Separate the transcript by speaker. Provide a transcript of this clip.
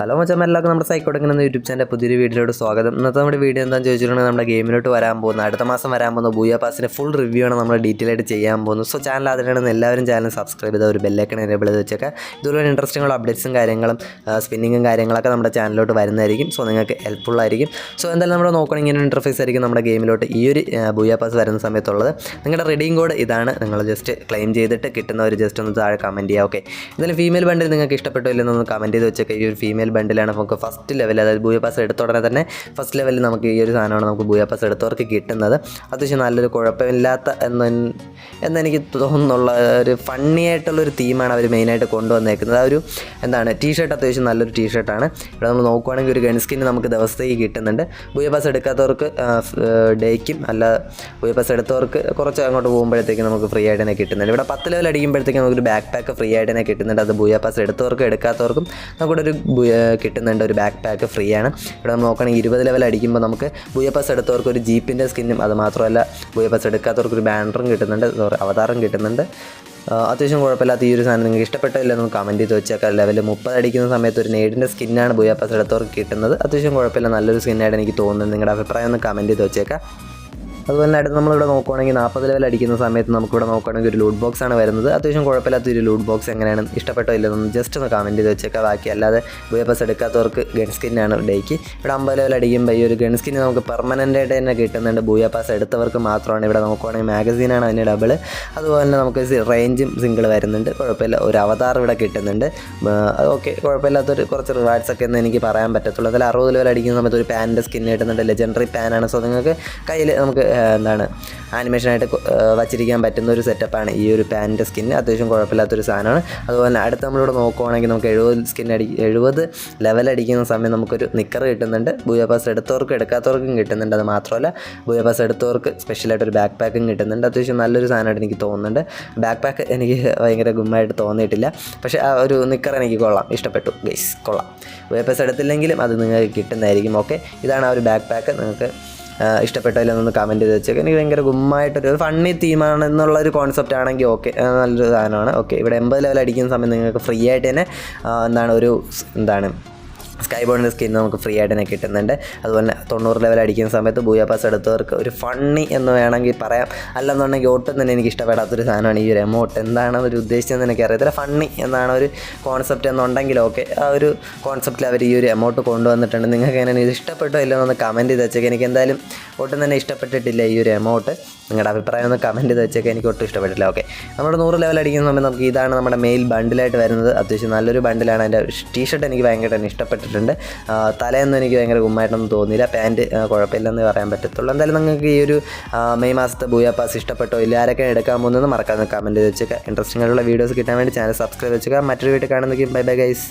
Speaker 1: Hello മച്ചാൻ എല്ലാവർക്കും നമ്മുടെ എന്ന യൂട്യൂബ് ചാനൽ പുതിയൊരു വീഡിയോയിലോട്ട് സ്വാഗതം. ഇന്നത്തെ നമ്മുടെ വീഡിയോ എന്താണെന്ന് ചോദിച്ചിട്ടുണ്ടെങ്കിൽ നമ്മുടെ ഗെയിമിലോട്ട് വരാൻ പോകുന്ന. അടുത്ത മാസം വരാൻ പോകുന്ന. ബൂയ പാസിന്റെ ഫുൾ റിവ്യൂ ആണ് നമ്മൾ ഡീറ്റെയിൽ ആയിട്ട് ചെയ്യാൻ പോകുന്നത് സോ ചാനൽ അതിനാണ് എല്ലാവരും ചാനൽ സബ്സ്ക്രൈബ് ചെയ്ത ഒരു ബെല്ലൈക്കൺ എനേബിൾ ചെയ്ത് വെച്ചേക്കാം. ഇതുപോലെ ഇൻട്രസ്റ്റിംഗ് അപ്ഡേറ്റ്സും കാര്യങ്ങളും സ്പിന്നിങ്ങും കാര്യങ്ങളൊക്കെ നമ്മുടെ ചാനലിലോട്ട് വരുന്നതായിരിക്കും. സോ നിങ്ങൾക്ക് ഹെൽപ്ഫുൾ ആയിരിക്കും. സോ എന്തായാലും നമ്മൾ നോക്കുകയാണെങ്കിൽ ഇങ്ങനെ ഇന്റർഫേസ് ആയിരിക്കും നമ്മുടെ ഗെയിമിലോട്ട് ഈ ഒരു ബൂയ പാസ് വരുന്ന സമയത്തുള്ളത്. നിങ്ങളുടെ റെഡിയും കോഡ് ഇതാണ്. നിങ്ങൾ ജസ്റ്റ് ക്ലെയിം ചെയ്തിട്ട് കിട്ടുന്ന ഒരു ജസ്റ്റ് ഒന്ന് താഴെ കമന്റ് ചെയ്യുക ഓക്കെ എന്തായാലും ഫീമെയിൽ ബണ്ടിൽ നിങ്ങൾക്ക് ഇഷ്ടപ്പെട്ടോ ഇല്ലെന്നൊന്ന് കമന്റ് ചെയ്ത് വെച്ചേക്കാം. ഈ ഒരു ഫീമെയിൽ ബണ്ടിലാണ് നമുക്ക് ഫസ്റ്റ് ലെവൽ അതായത് ബൂയ പാസ് എടുത്ത ഉടനെ തന്നെ ഫസ്റ്റ് ലെവലിൽ നമുക്ക് ഈ ഒരു സാധനമാണ് നമുക്ക് ബൂയ പാസ് എടുത്തവർക്ക് കിട്ടുന്നത്. അത്യാവശ്യം നല്ലൊരു കുഴപ്പമില്ലാത്ത എന്ന് എന്നെനിക്ക് തോന്നുന്നുള്ള ഒരു ഫണ്ണി ആയിട്ടുള്ള ഒരു തീമാണ് അവർ മെയിനായിട്ട് കൊണ്ടുവന്നേക്കുന്നത്. ആ ഒരു എന്താണ് ടീ ഷർട്ട് അത്യാവശ്യം നല്ലൊരു ടീ ഷർട്ടാണ് ഇവിടെ നമ്മൾ നോക്കുവാണെങ്കിൽ ഒരു ഗൺ സ്കിൻ നമുക്ക് ദിവസത്തേക്ക് കിട്ടുന്നുണ്ട്. ബൂയ പാസ് എടുക്കാത്തവർക്ക് ഡേക്കും അല്ല ബൂയ പാസ് എടുത്തവർക്ക് കുറച്ച് അങ്ങോട്ട് പോകുമ്പോഴത്തേക്ക് നമുക്ക് ഫ്രീ ആയിട്ട് തന്നെ കിട്ടുന്നുണ്ട്. ഇവിടെ പത്ത് ലെവൽ അടിക്കുമ്പോഴത്തേക്ക് നമുക്കൊരു ബാക്ക് പാക്ക് ഫ്രീ ആയിട്ട് തന്നെ കിട്ടുന്നുണ്ട്. അത് ബൂയ പാസ് എടുത്തവർക്കും എടുക്കാത്തവർക്കും നമുക്കിവിടെ ഒരു ബുയ- കിട്ടുന്നുണ്ട്. ഒരു ബാക്ക് പാക്ക് ഫ്രീ ആണ് ഇവിടെ നമ്മൾ നോക്കുകയാണെങ്കിൽ ഇരുപത് ലെവൽ അടിക്കുമ്പോൾ നമുക്ക് ബുയപ്പസ് പാസ് എടുത്തവർക്ക് ഒരു ജീപ്പിന്റെ സ്കിന്നും അത് മാത്രമല്ല ബുയപ്പസ് പാസ് എടുക്കാത്തവർക്ക് ഒരു ബാനറും കിട്ടുന്നുണ്ട്. സോറി അവതാറും കിട്ടുന്നുണ്ട്. അത്യാവശ്യം കുഴപ്പമില്ലാത്ത ഈ ഒരു സാധനം നിങ്ങൾക്ക് ഇഷ്ടപ്പെട്ടില്ല എന്ന് കമന്റ് ചെയ്ത് വെച്ചേക്കാം. ലെവൽ മുപ്പത് അടിക്കുന്ന സമയത്ത് ഒരു നേടിന്റെ സ്കിന്നാണ് ബുയാപ്പാസ് പാസ് എടുത്തവർക്ക് കിട്ടുന്നത്. അത്യാവശ്യം കുഴപ്പമില്ല. നല്ലൊരു സ്കിന്നായിട്ട് എനിക്ക് തോന്നുന്നത് നിങ്ങളുടെ അഭിപ്രായം ഒന്ന് കമന്റ് ചെയ്ത് വെച്ചേക്കാം. അതുപോലെ തന്നെ നമ്മളിവിടെ നോക്കുവാണെങ്കിൽ നാൽപ്പത് ലെവൽ അടിക്കുന്ന സമയത്ത് നമുക്കിവിടെ നോക്കുകയാണെങ്കിൽ ഒരു ലൂട്ട് ബോക്സ് ആണ് വരുന്നത്. അത്യാവശ്യം കുഴപ്പമില്ലാത്ത ഒരു ലൂട്ട് ബോക്സ് എങ്ങനെയാണ്? ഇഷ്ടപ്പെട്ടോ ഇല്ലെന്ന് ജസ്റ്റ് ഒന്ന് കമന്റ് ചെയ്ത് വെച്ചേക്കാം ബാക്കി. അല്ലാതെ ബസ് എടുക്കാത്തവർക്ക് ഗൺ സ്കിന്നാണ് ഡേക്ക് ഇവിടെ അമ്പത് ലെവൽ അടിക്കുമ്പോൾ ഈ ഒരു ഗൺ സ്കിന്ന് നമുക്ക് പെർമനന്റ് ആയിട്ട് തന്നെ കിട്ടുന്നുണ്ട്. ബൂയ പാസ് എടുത്തവർക്ക് മാത്രമാണ് ഇവിടെ നോക്കുവാണെങ്കിൽ. മാഗസീനാണ് അതിന് ഡബിൾ അതുപോലെ തന്നെ നമുക്ക് റേഞ്ചും സിംഗിൾ വരുന്നുണ്ട്. കുഴപ്പമില്ല. ഒരു അവതാർ ഇവിടെ കിട്ടുന്നുണ്ട്. ഓക്കെ കുഴപ്പമില്ലാത്തൊരു കുറച്ച് റിവാർഡ്സ് ഒക്കെ എന്ന് എനിക്ക് പറയാൻ പറ്റത്തുള്ളൂ. അതിൽ അറുപത് ലെവൽ അടിക്കുന്ന സമയത്ത് ഒരു പാന്റെ സ്കിൻ കിട്ടുന്നുണ്ട് ലെജൻഡറി പാനാണ് സോ നിങ്ങൾക്ക് കയ്യിൽ നമുക്ക് എന്താണ് ആനിമേഷനായിട്ട് വച്ചിരിക്കാൻ പറ്റുന്ന ഒരു സെറ്റപ്പാണ് ഈ ഒരു പാന്റെ സ്കിന്ന് അത്യാവശ്യം കുഴപ്പമില്ലാത്തൊരു സാധനമാണ്. അതുപോലെ തന്നെ അടുത്ത് നമ്മളിവിടെ നോക്കുവാണെങ്കിൽ നമുക്ക് എഴുപത് സ്കിൻ അടി എഴുപത് ലെവൽ അടിക്കുന്ന സമയം നമുക്കൊരു നിക്കർ കിട്ടുന്നുണ്ട്. ബൂയ പാസ് എടുത്തവർക്കും എടുക്കാത്തവർക്കും കിട്ടുന്നുണ്ട്. അത് മാത്രമല്ല ബൂയ പാസ് എടുത്തവർക്ക് സ്പെഷ്യലായിട്ടൊരു ബാക്ക് പാക്കും കിട്ടുന്നുണ്ട്. അത്യാവശ്യം നല്ലൊരു സാധനമായിട്ട് എനിക്ക് തോന്നുന്നുണ്ട്. ബാക്ക് പാക്ക് എനിക്ക് ഭയങ്കര ഗുമ്മായിട്ട് തോന്നിയിട്ടില്ല. പക്ഷേ ആ ഒരു നിക്കർ എനിക്ക് കൊള്ളാം. ഇഷ്ടപ്പെട്ടു. ഗൈസ് കൊള്ളാം. ബൂയ പാസ് എടുത്തില്ലെങ്കിലും അത് നിങ്ങൾക്ക് കിട്ടുന്നതായിരിക്കും. ഓക്കെ ഇതാണ് ആ ഒരു ബാക്ക് പാക്ക് നിങ്ങൾക്ക് ആഹ് ഇഷ്ടപ്പെട്ടില്ല എന്നൊന്ന് കമന്റ് ചെയ്ത് വെച്ചേക്കാം. എനിക്ക് ഭയങ്കര ഗുമ്മായിട്ടൊരു ഫണ്ണി തീമാണ് എന്നുള്ള ഒരു കോൺസെപ്റ്റ് ആണെങ്കിൽ ഓക്കെ നല്ലൊരു സാധനമാണ്. ഓക്കെ ഇവിടെ എൺപത് ലെവൽ അടിക്കുന്ന സമയം നിങ്ങൾക്ക് ഫ്രീ ആയിട്ട് തന്നെ എന്താണ് ഒരു എന്താണ് സ്കൈ ബോണിന്റെ സ്കിൻ നമുക്ക് ഫ്രീ ആയിട്ട് തന്നെ കിട്ടുന്നുണ്ട്. അതുപോലെ തന്നെ തൊണ്ണൂറ് ലെവൽ അടിക്കുന്ന സമയത്ത് ബൂയ പാസ് എടുത്തവർക്ക് ഒരു ഫണ്ണി എന്ന് വേണമെങ്കിൽ പറയാം. അല്ലെന്നുണ്ടെങ്കിൽ ഒട്ടും തന്നെ എനിക്ക് ഇഷ്ടപ്പെടാത്തൊരു സാധനമാണ് ഈ ഒരു എമൗണ്ട് എന്താണ് അവർ ഉദ്ദേശിച്ചതെന്ന് എനിക്ക് അറിയത്തില്ല ഫണ്ണി എന്നാണ് ഒരു കോൺസെപ്റ്റ് എന്നുണ്ടെങ്കിൽ ഓക്കെ ആ ഒരു കോൺസെപ്റ്റിൽ അവർ ഈ ഒരു എമൗണ്ട് കൊണ്ടുവന്നിട്ടുണ്ട്. നിങ്ങൾക്ക് എങ്ങനെ ഇത് ഇഷ്ടപ്പെട്ടോ ഇല്ലെന്നൊന്ന് കമന്റ് ചെയ്ത് വെച്ചേക്ക്. എനിക്ക് എന്തായാലും ഒട്ടും തന്നെ ഇഷ്ടപ്പെട്ടിട്ടില്ല ഈ ഒരു എമൗണ്ട് നിങ്ങളുടെ അഭിപ്രായം ഒന്ന് കമന്റ് ചെയ്ത് വെച്ചേക്ക്. എനിക്ക് ഒട്ടും ഇഷ്ടപ്പെട്ടില്ല. ഓക്കെ നമ്മുടെ നൂറ് ലെവൽ അടിക്കുന്ന സമയത്ത് നമുക്ക് ഇതാണ് നമ്മുടെ മെയിൽ ബണ്ടിലായിട്ട് വരുന്നത്. അത്യാവശ്യം നല്ലൊരു ബണ്ടിലാണ് അതിന്റെ ടീഷർട്ട് എനിക്ക് ഭയങ്കര ഇഷ്ടപ്പെട്ടു ഇഷ്ടപ്പെട്ടിട്ടുണ്ട്. ആ, തലയൊന്നും എനിക്ക് ഭയങ്കര ഗുമ്മായിട്ടൊന്നും തോന്നിയില്ല. പാന്റ് കുഴപ്പമില്ലെന്ന് പറയാൻ പറ്റത്തുള്ളൂ. എന്തായാലും നിങ്ങൾക്ക് ഈ ഒരു മെയ് മാസത്തെ ബൂയ പാസ് ഇഷ്ടപ്പെട്ടോ? ഇല്ല ആരൊക്കെ എടുക്കാൻ പോകുന്നത് മറക്കാതെ കമന്റ് വെച്ചേക്കാം. ഇൻട്രസ്റ്റിംഗ് ആയിട്ടുള്ള വീഡിയോസ് കിട്ടാൻ വേണ്ടി ചാനൽ സബ്സ്ക്രൈബ് വെച്ചേക്കാം. മറ്റൊരു വീട്ടിൽ കാണുന്നെങ്കിൽ ബൈ ബൈ ഗൈസ്